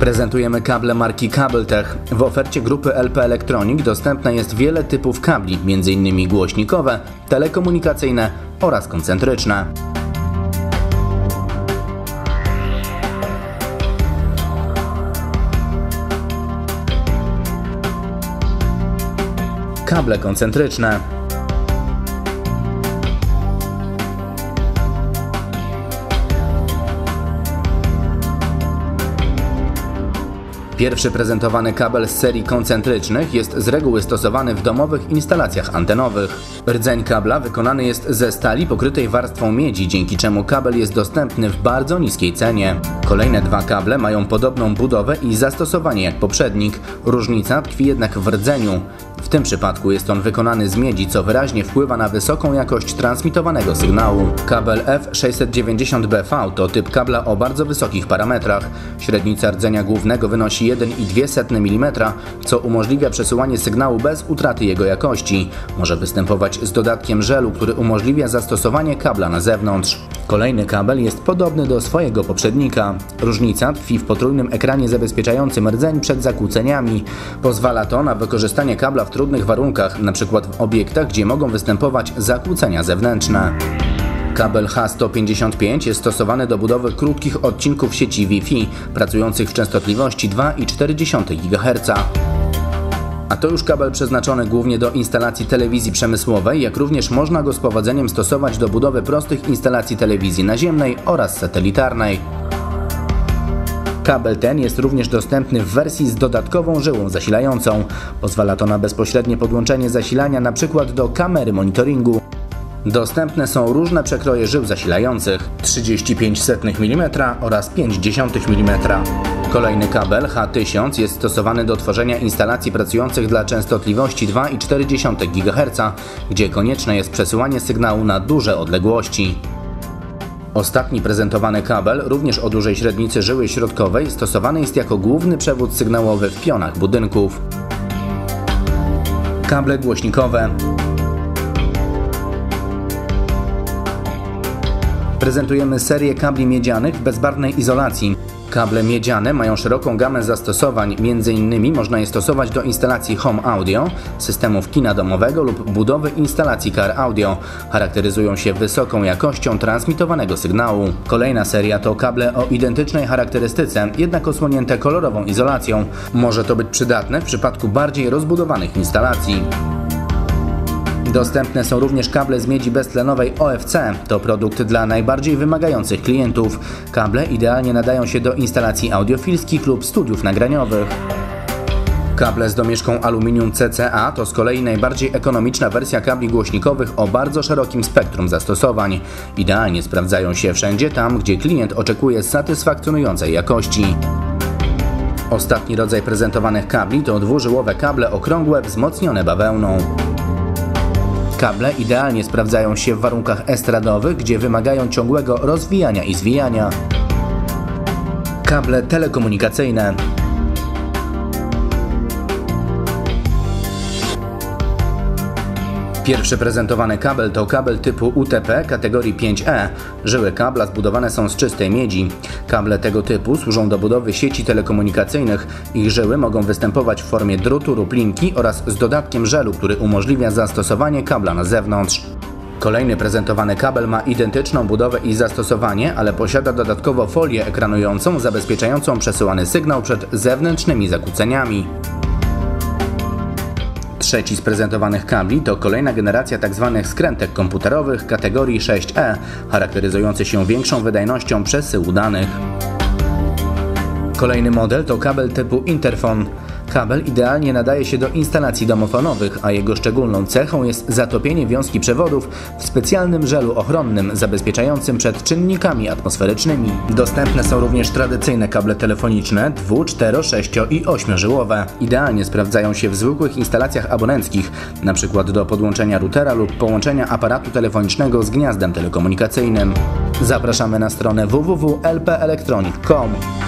Prezentujemy kable marki Cabletech. W ofercie grupy LP Electronic dostępne jest wiele typów kabli, m.in. głośnikowe, telekomunikacyjne oraz koncentryczne. Kable koncentryczne Pierwszy prezentowany kabel z serii koncentrycznych jest z reguły stosowany w domowych instalacjach antenowych. Rdzeń kabla wykonany jest ze stali pokrytej warstwą miedzi, dzięki czemu kabel jest dostępny w bardzo niskiej cenie. Kolejne dwa kable mają podobną budowę i zastosowanie jak poprzednik. Różnica tkwi jednak w rdzeniu. W tym przypadku jest on wykonany z miedzi, co wyraźnie wpływa na wysoką jakość transmitowanego sygnału. Kabel F690BV to typ kabla o bardzo wysokich parametrach. Średnica rdzenia głównego wynosi 1,2 mm, co umożliwia przesyłanie sygnału bez utraty jego jakości. Może występować z dodatkiem żelu, który umożliwia zastosowanie kabla na zewnątrz. Kolejny kabel jest podobny do swojego poprzednika. Różnica tkwi w potrójnym ekranie zabezpieczającym rdzeń przed zakłóceniami. Pozwala to na wykorzystanie kabla w trudnych warunkach, np. w obiektach, gdzie mogą występować zakłócenia zewnętrzne. Kabel H155 jest stosowany do budowy krótkich odcinków sieci Wi-Fi, pracujących w częstotliwości 2,4 GHz. A to już kabel przeznaczony głównie do instalacji telewizji przemysłowej, jak również można go z powodzeniem stosować do budowy prostych instalacji telewizji naziemnej oraz satelitarnej. Kabel ten jest również dostępny w wersji z dodatkową żyłą zasilającą. Pozwala to na bezpośrednie podłączenie zasilania np. do kamery monitoringu. Dostępne są różne przekroje żył zasilających 35 mm oraz 0,5 mm. Kolejny kabel H1000 jest stosowany do tworzenia instalacji pracujących dla częstotliwości 2,4 GHz, gdzie konieczne jest przesyłanie sygnału na duże odległości. Ostatni prezentowany kabel, również o dużej średnicy żyły środkowej, stosowany jest jako główny przewód sygnałowy w pionach budynków. Kable głośnikowe Prezentujemy serię kabli miedzianych w bezbarwnej izolacji. Kable miedziane mają szeroką gamę zastosowań, m.in. można je stosować do instalacji home audio, systemów kina domowego lub budowy instalacji car audio. Charakteryzują się wysoką jakością transmitowanego sygnału. Kolejna seria to kable o identycznej charakterystyce, jednak osłonięte kolorową izolacją. Może to być przydatne w przypadku bardziej rozbudowanych instalacji. Dostępne są również kable z miedzi beztlenowej OFC. To produkt dla najbardziej wymagających klientów. Kable idealnie nadają się do instalacji audiofilskich lub studiów nagraniowych. Kable z domieszką aluminium CCA to z kolei najbardziej ekonomiczna wersja kabli głośnikowych o bardzo szerokim spektrum zastosowań. Idealnie sprawdzają się wszędzie tam, gdzie klient oczekuje satysfakcjonującej jakości. Ostatni rodzaj prezentowanych kabli to dwużyłowe kable okrągłe wzmocnione bawełną. Kable idealnie sprawdzają się w warunkach estradowych, gdzie wymagają ciągłego rozwijania i zwijania. Kable telekomunikacyjne Pierwszy prezentowany kabel to kabel typu UTP kategorii 5E. Żyły kabla zbudowane są z czystej miedzi. Kable tego typu służą do budowy sieci telekomunikacyjnych. Ich żyły mogą występować w formie drutu lub linki oraz z dodatkiem żelu, który umożliwia zastosowanie kabla na zewnątrz. Kolejny prezentowany kabel ma identyczną budowę i zastosowanie, ale posiada dodatkowo folię ekranującą zabezpieczającą przesyłany sygnał przed zewnętrznymi zakłóceniami. Trzeci z prezentowanych kabli to kolejna generacja tzw. Tak skrętek komputerowych kategorii 6E, charakteryzujący się większą wydajnością przesyłu danych. Kolejny model to kabel typu Interfon. Kabel idealnie nadaje się do instalacji domofonowych, a jego szczególną cechą jest zatopienie wiązki przewodów w specjalnym żelu ochronnym zabezpieczającym przed czynnikami atmosferycznymi. Dostępne są również tradycyjne kable telefoniczne 2, 4, 6 i 8 żyłowe. Idealnie sprawdzają się w zwykłych instalacjach abonenckich, np. do podłączenia routera lub połączenia aparatu telefonicznego z gniazdem telekomunikacyjnym. Zapraszamy na stronę www.lpelectronic.com.